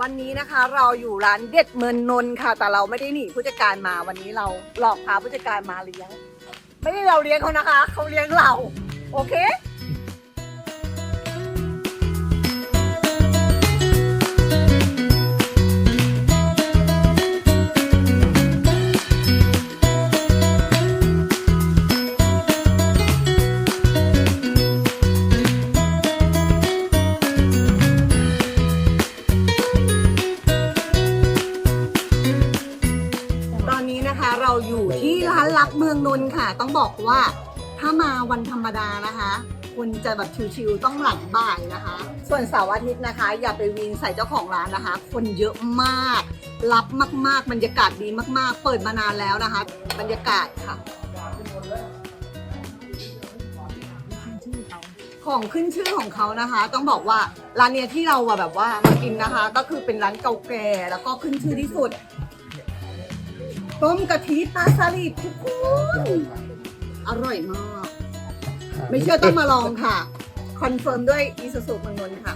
วันนี้นะคะเราอยู่ร้านเด็ดเมืองนนท์ค่ะ แต่เราไม่ได้หนีผู้จัดการมาวันนี้เราหลอกพาผู้จัดการมาเลี้ยง ไม่ได้เราเลี้ยงเขานะคะ เขาเลี้ยงเรา โอเค เราอยู่ที่ร้านลับเมืองนนท์ค่ะ ต้องบอกว่าถ้ามาวันธรรมดานะคะ คุณจะแบบชิวๆต้องหลังบ่ายนะคะ ส่วนเสาร์อาทิตย์นะคะ อย่าไปวีนใส่เจ้าของร้านนะคะ คนเยอะมาก รับมากๆบรรยากาศดีมากๆ เปิดมานานแล้วนะคะ บรรยากาศค่ะ ของขึ้นชื่อของเขานะคะ ต้องบอกว่าร้านเนี้ยที่เราอะแบบว่ามากินนะคะ ก็คือเป็นร้านเก่าแก่แล้วก็ขึ้นชื่อที่สุด ต้มกะทิปลาสลิดทุกคน อร่อยมาก ไม่เชื่อต้องมาลองค่ะ คอนเฟิร์มด้วยอีซูซูเมืองนนท์ค่ะ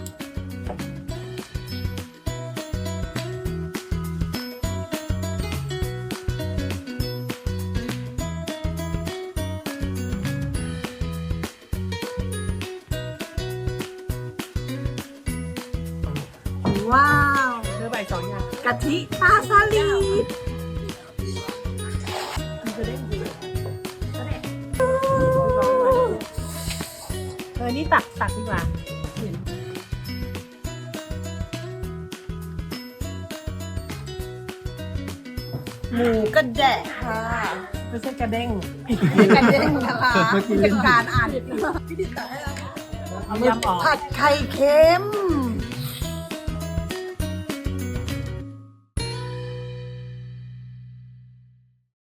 ว้าว เธอใบสองอย่างกะทิปลาสลิด เออนี่ตักตักดีกว่าหมูกระแดะค่ะไม่ใช่กระเด้งกระเด้งนะคะเป็นการอ่านเอายำออกผัดไข่เค็ม